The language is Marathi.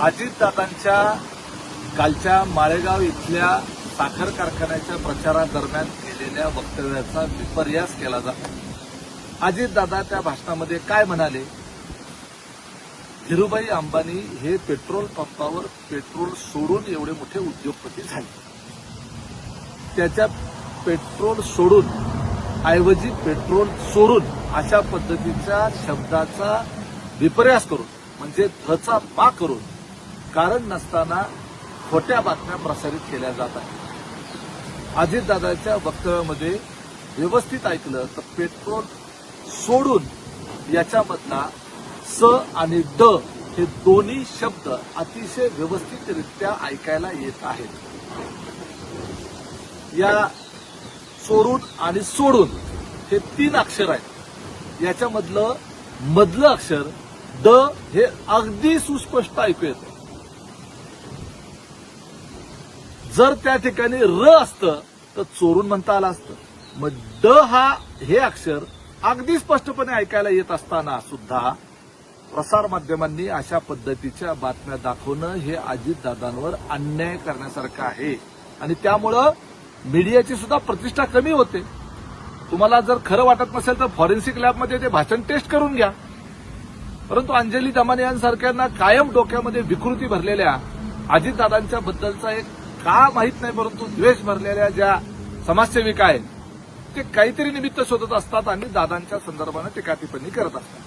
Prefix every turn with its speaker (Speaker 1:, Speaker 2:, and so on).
Speaker 1: अजितदादांच्या कालच्या माळेगाव इथल्या साखर कारखान्याच्या प्रचारादरम्यान केलेल्या वक्तव्याचा विपर्यास केला जातो अजितदादा त्या भाषणामध्ये काय म्हणाले? धीरुभाई अंबानी हे पेट्रोल पंपावर पेट्रोल सोडून एवढे मोठे उद्योगपती झाले. त्याच्या पेट्रोल सोडून ऐवजी पेट्रोल चोरून अशा पद्धतीच्या शब्दाचा विपर्यास करून म्हणजे धचा मा करून कारण नसताना खोट्या बातम्या प्रसारित केल्या जात आहेत. अजितदादाच्या वक्तव्यामध्ये व्यवस्थित ऐकलं तर पेट्रोल सोडून याच्यामधला स आणि ड हे दोन्ही शब्द अतिशय व्यवस्थितरित्या ऐकायला येत आहेत. या चोरून आणि सोडून हे तीन अक्षर आहेत. याच्यामधलं मधलं अक्षर ड हे अगदी सुस्पष्ट ऐकू येतं. जर त्या ठिकाणी र असतं तर चोरून म्हणता आलं असतं. मग ड हा हे अक्षर अगदी स्पष्टपणे ऐकायला येत असताना सुद्धा प्रसार माध्यमांनी अशा पद्धतीच्या बातम्या दाखवणं हे अजितदादांवर अन्याय करण्यासारखं आहे. आणि त्यामुळं मीडियाची सुद्धा प्रतिष्ठा कमी होते. तुम्हाला जर खरं वाटत नसेल तर फॉरेन्सिक लॅबमध्ये ते भाषण टेस्ट करून घ्या. परंतु अंजली दमाने यांसारख्यांना कायम डोक्यामध्ये विकृती भरलेल्या अजितदादांच्या बद्दलचा एक का माहीत नाही परंतु द्वेष भरलेल्या ज्या समाजसेविका आहेत ते काहीतरी निमित्त शोधत असतात आणि दादांच्या संदर्भाने टीका टिप्पणी करत असतात.